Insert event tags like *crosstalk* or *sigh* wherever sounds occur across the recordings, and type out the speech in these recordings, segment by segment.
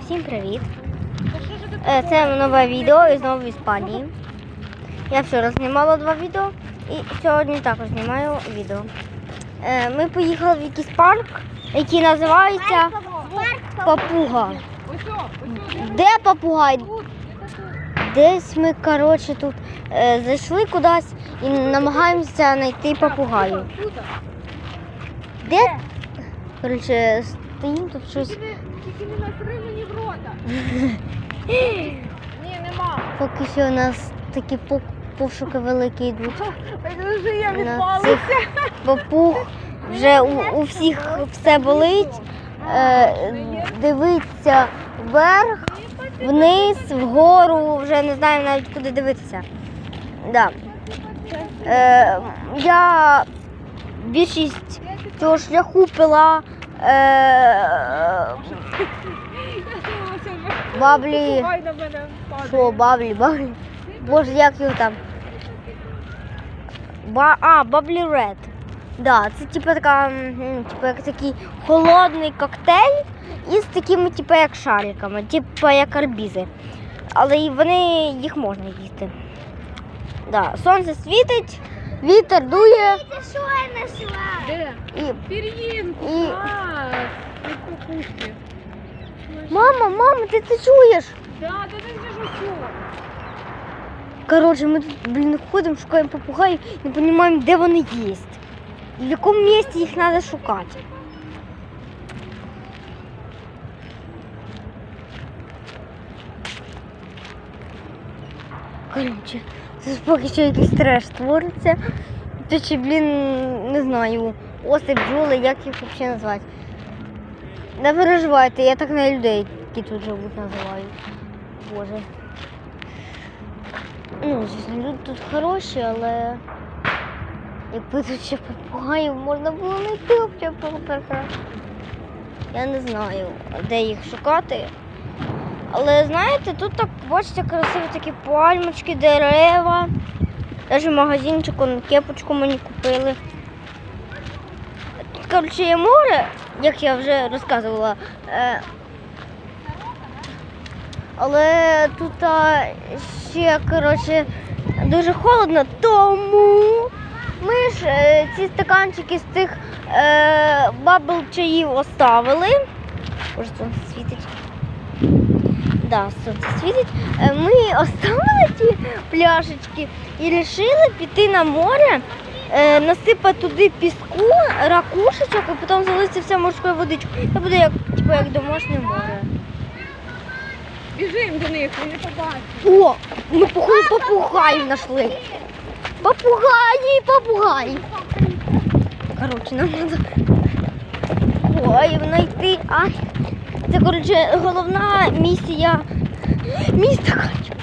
Всім привіт! Е, Це нове відео і знову в Іспанії. Я вчора знімала два відео і сьогодні також знімаю відео. Е, Ми поїхали в якийсь парк, який називається Папуга. Де папугай? Десь ми, коротше, тут е, зайшли кудись і намагаємося знайти папугаю. Де? Коротше, стоїмо тут щось. Тільки не насри мені в рота. *laughs* Ні, нема. Поки що у нас такі пок- пошуки великі йдуть. Вже я На відпалася. *laughs* цих папуг вже у, у всіх все болить. Е, дивиться вверх, вниз, вгору, вже не знаю навіть куди дивитися. Да. Е, я більшість цього шляху пила е, баблі. Що, баблі, баблі? Боже, як його там? Ба... А, баблі ред. Да, це типу така, типу, як такий холодний коктейль із такими, типу, як шариками, типу як арбізи. Але вони їх можна їсти. Да, сонце світить, вітер дує Це що я знайшла? Де? і. Пір'їнку. І- А, від кукушки. Мама, мама, ти це чуєш? Да, та ти ж що? Коротше, ми тут, блін, ходимо, шукаємо попугаїв, не розуміємо, де вони є. І в якому місці їх треба шукати. Коротше, це поки що якийсь треш твориться. Тут ще, блін, не знаю, оси, бджоли, як їх взагалі назвати. Не переживайте, я так на людей, які тут живуть, називаю. Боже. Ну, звісно, люди тут хороші, але якби тут ще попугаїв можна було знайти було прекрасно. Я не знаю, де їх шукати. Але знаєте, тут так бачите красиві такі пальмочки, дерева. Навіть магазинчик, он, кепочку мені купили. Тут, коротше, є море, як я вже розказувала. Е, але тут ще коротше, дуже холодно, тому ми ж е, ці стаканчики з тих е, бабл чаїв оставили. Боже, сонце світить. Да, сонце світить. Е, Ми оставили ті пляшечки і вирішили піти на море, е, насипати туди піску, ракушечок і потім залити все морською водичкою. Це буде як, типу, як домашнє море. Біжимо до них, вони побачать. О, ми походу попугаїв знайшли. Попугаї, попугаї. Коротше, нам треба попугаїв знайти. А, це, коротше, головна місія міста Качу.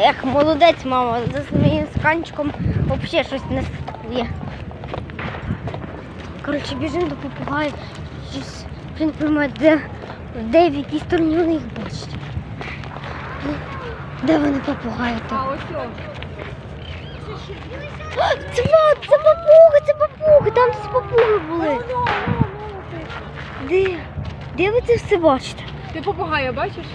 Ех, молодець, мама, за своїм сканчиком взагалі щось не слідкує. Коротше, біжимо до. Щось, вже не де, де в якій стороні вони їх бачать. Де вони попугаї А ось Це, це папуги, це папуги, там десь папуги були. Ну, ну, ну. Де? Це все бачите? Ти попугая бачиш?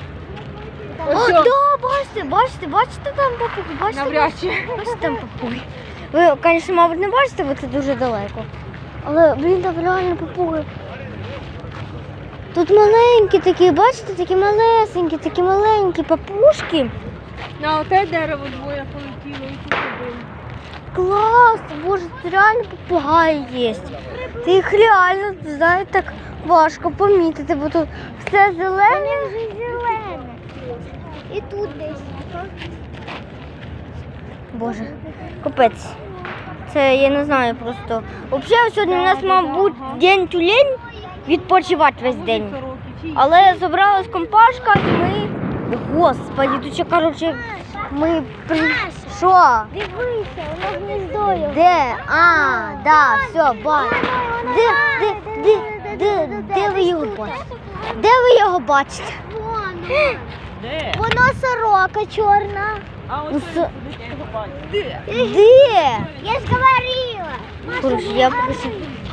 О, да, бачите, бачите, бачите там папуги, бачите? Навряд чи. Бачите там папуги. Ви, звісно, мабуть, не бачите, бо це дуже далеко. Але, блін, там реально папуги. Тут маленькі такі, бачите, такі малесенькі, такі маленькі папушки. На оте дерево двоє полетіло і тут один. Клас, боже, тут реально попугаї є. Ти їх реально, знаєте, так важко помітити, бо тут все зелене. вже зелене. І тут десь. Боже, капець. Це я не знаю просто. Взагалі сьогодні у нас мав бути день тюлень, відпочивати весь день. Але зібралась компашка і ми. Господи, тут ще коротше ми при. Що? Дивися, воно гніздою. Де? А, да, все, бачу. Де, де, де, де, де ви його бачите? Де ви його бачите? Воно. Де? Воно сорока чорна. А ось Де? Де? Я ж говорила. Коротше, я що.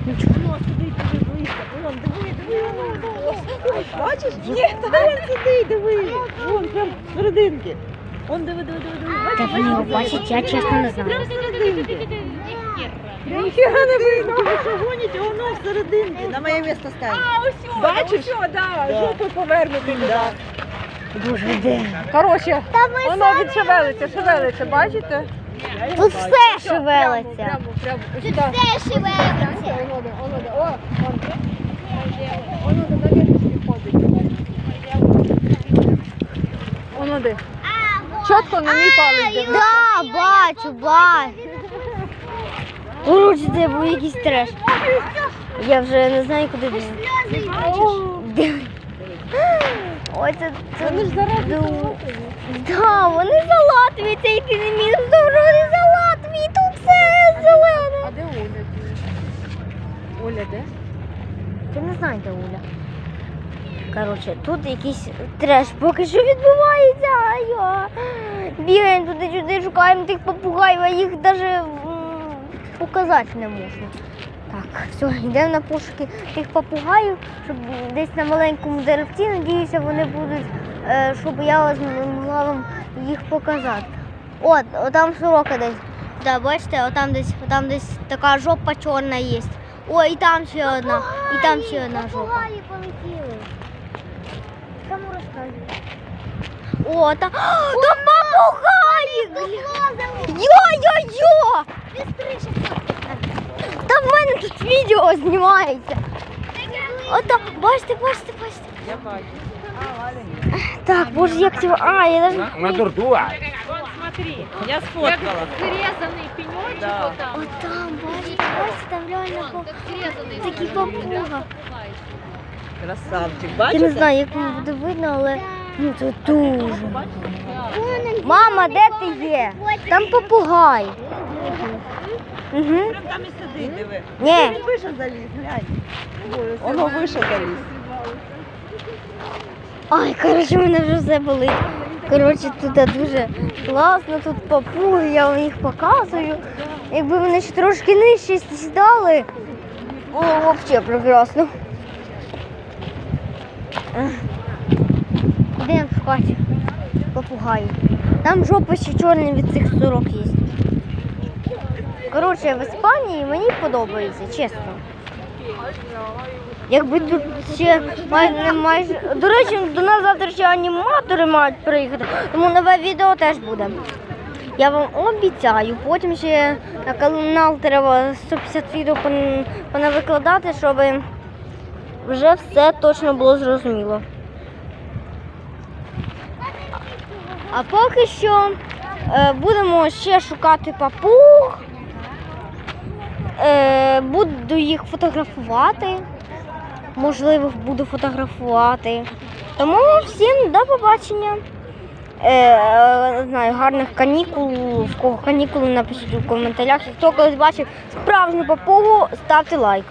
Воно сидить, диви, близько. Вон, диви, диви, воно. Бачиш? Ні, та він сидить, диви. Вон прям серединки. Вон диви, диви, диви, диви. Бачиш? вони його бачать, я чесно не знаю. Ніхера не видно, ви що гоніте, воно всерединки. На моє місце стань. А, ось, Бачиш? ось, да, жопу повернути. Да. Боже, де? Коротше, воно відшевелиться, шевелиться, бачите? Тут все шевелиться. Прямо, прямо, ось Тут так. все шевелиться. Воно де, воно де, о, вон. Воно де на вірусі ходить. Воно де. Чітко на мій палець. Да, бачу, бачу. Коротше, це був якийсь треш. Я вже не знаю, куди бігти. Сльози бачиш? Ой, це, це Вони ж зараз Да, вони за Латвії, цей ти не міг добре, вони за Латвії, тут все зелене. А де Оля? Оля де? Я не знаю, де Уля. Коротше, тут якийсь треш поки що відбувається. а я Бігаємо туди-сюди, шукаємо тих попугаїв, а їх навіть показати не можна. Так, все, йдемо на пошуки тих попугаїв, щоб десь на маленькому деревці, надіюся, вони будуть, е, щоб я змогла вам їх показати. От, отам сорока десь. Да, бачите, отам десь, отам десь така жопа чорна є. О, і там ще одна, і там ще одна жопа. Кому розказує? О, *gasps* там, там попугаї! Йо-йо-йо! Там в мене тут відео знімається. Ото, бачите, бачите, бачите. Я бачу. Так, боже, як цього. А, я даже. Una tortuga. Я сфоткала. Зрізаний пеньочок Да. отам. От там, бачите, бачите, там реально по... такі попуга. Красавчик. Я не знаю, як вам буде видно, але ну це дуже. Мама, де ти є? Там попугай. Угу. Прям там і сидить, диви. Ні. Він вище заліз, глянь. Воно вище заліз. Ай, коротше, мене вже все болить. Коротше, тут дуже класно, тут папуги, я вам їх показую. Якби вони ще трошки нижче сідали, було б взагалі прекрасно. Йдемо шукати попугаї. Там жопа ще чорна від цих сорок є. Коротше, в Іспанії мені подобається, чесно. Якби тут ще майже, майже. До речі, до нас завтра ще аніматори мають приїхати, тому нове відео теж буде. Я вам обіцяю, потім ще на канал треба 150 відео понавикладати, щоб вже все точно було зрозуміло. А поки що е, будемо ще шукати папуг. Е, буду їх фотографувати. Можливо, буду фотографувати. Тому всім до побачення. Е, е, знаю, гарних канікул. В кого канікули напишіть у коментарях. Хто колись бачив справжню папугу, ставте лайк.